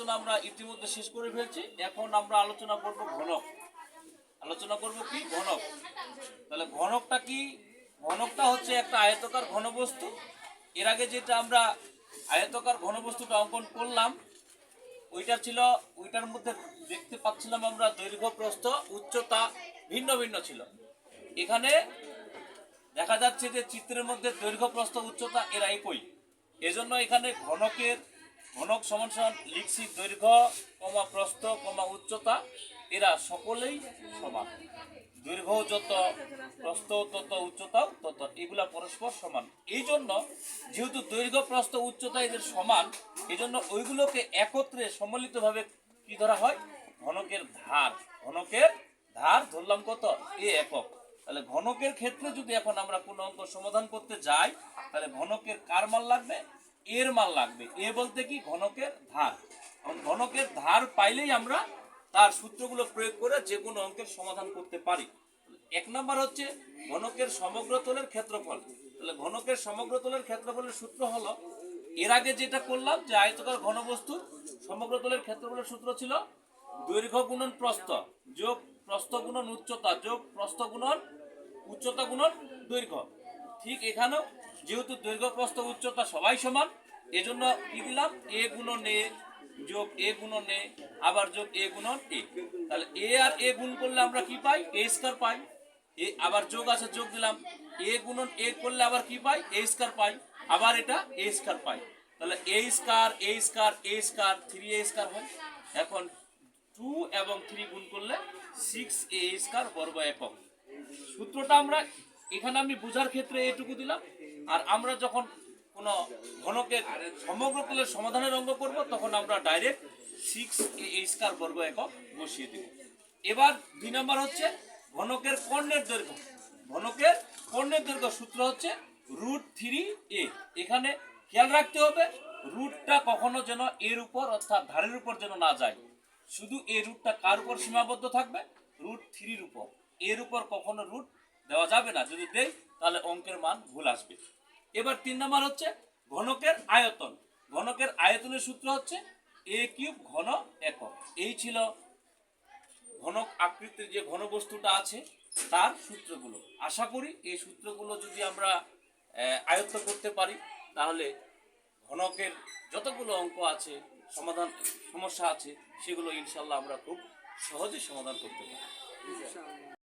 আলোচনা আমরা ইতিমধ্যে শেষ করে ফেলছি। এখন আমরা আলোচনা করব ঘনক। আলোচনা করব কি? ঘনক। তাহলে ঘনকটা কি? ঘনকটা হচ্ছে একটা আয়তকার ঘনবস্তু। এর আগে যেটা আমরা আয়তকার ঘনবস্তুটা অঙ্কন করলাম, ওইটা ছিল, ওইটার মধ্যে দেখতে পাচ্ছিলাম আমরা দৈর্ঘ্য, প্রস্থ, উচ্চতা ভিন্ন ভিন্ন ছিল। এখানে দেখা যাচ্ছে যে চিত্রের মধ্যে দৈর্ঘ্য, প্রস্থ, উচ্চতা এরা একই এজন্য এখানে ঘনকের ঘনক সমান লিখছি দৈর্ঘ্য, কমা প্রস্থ, কমা উচ্চতা, এরা সকলেই সমান। দৈর্ঘ্য যত, প্রস্থ তত, উচ্চতাও তত, এগুলা পরস্পর সমান। এই জন্য যেহেতু দৈর্ঘ্য, প্রস্থ, উচ্চতা এদের সমান এই জন্য ওইগুলোকে একত্রে সম্মিলিতভাবে কি ধরা হয়? ঘনকের ধার। ঘনকের ধার ধরলাম কত? এ একক। তাহলে ঘনকের ক্ষেত্রে যদি এখন আমরা কোনো অঙ্ক সমাধান করতে যাই, তাহলে ঘনকের কার মান লাগবে? এর মান লাগবে। এ বলতে কি ঘনকের ধার। ঘনকের ধার পাইলেই আমরা তার সূত্রগুলো প্রয়োগ করে যে কোনো অঙ্কের সমাধান করতে পারি। এক নাম্বার হচ্ছে ঘনকের সমগ্র তলের ক্ষেত্রফল। তাহলে ঘনকের সমগ্র তলের ক্ষেত্রফলের সূত্র হলো, এর আগে যেটা করলাম যে আয়তকার ঘনবস্তুর সমগ্র তলের ক্ষেত্রফলের সূত্র ছিল দৈর্ঘ্য গুণন প্রস্থ, যোগ প্রস্থ গুণন উচ্চতা, যোগ প্রস্থ গুণন উচ্চতা গুণন দৈর্ঘ্য। ঠিক এখানেও যেহেতু দৈর্ঘ্য প্রস্থ উচ্চতা সবাই সমান, এজন্য কি দিলাম? এ গুণন এ যোগ এ গুণন এ, আবার যোগ এ গুণন এ। তাহলে এ আর এ গুণ করলে আমরা কি পাই? এ স্কয়ার পাই। এ আবার যোগ আছে, যোগ দিলাম। এ গুণন এ করলে আবার কি পাই? এ স্কয়ার পাই। আবার এটা এ স্কয়ার পাই। তাহলে A square A square A square, three A square হয়। এখন টু এবং থ্রি গুণ করলে সিক্স এ স্কয়ার বর্গ একক। সূত্রটা আমরা এখানে আমি বোঝার ক্ষেত্রে এটুকু দিলাম। আর আমরা যখন কোনো ঘনকের সমগ্র তলের সমাধানের অঙ্ক করব, তখন আমরা ডাইরেক্ট সিক্স এ স্কয়ার বর্গ একক বসিয়ে দেব। এবার দুই নম্বর হচ্ছে ঘনকের কর্ণের দৈর্ঘ্য। ঘনকের কর্ণের দৈর্ঘ্য সূত্র হচ্ছে রুট থ্রি এ এখানে খেয়াল রাখতে হবে রুটটা কখনো যেন এর উপর অর্থাৎ ধারের উপর যেন না যায়। শুধু এই রুটটা কার উপর সীমাবদ্ধ থাকবে? রুট থ্রির উপর। এর উপর কখনো রুট দেওয়া যাবে না। যদি দেয় তাহলে অঙ্কের মান ভুল আসবে। এবার তিন নম্বর হচ্ছে ঘনকের আয়তন। ঘনকের আয়তনের সূত্র হচ্ছে এ কিউব ঘন একক। এই ছিল ঘনক আকৃতির যে ঘনবস্তুটা আছে, তার সূত্রগুলো। আশা করি এই সূত্রগুলো যদি আমরা আয়ত্ত করতে পারি, তাহলে ঘনকের যতগুলো অঙ্ক আছে, সমাধান, সমস্যা আছে, সেগুলো ইনশাল্লাহ আমরা খুব সহজে সমাধান করতে পারি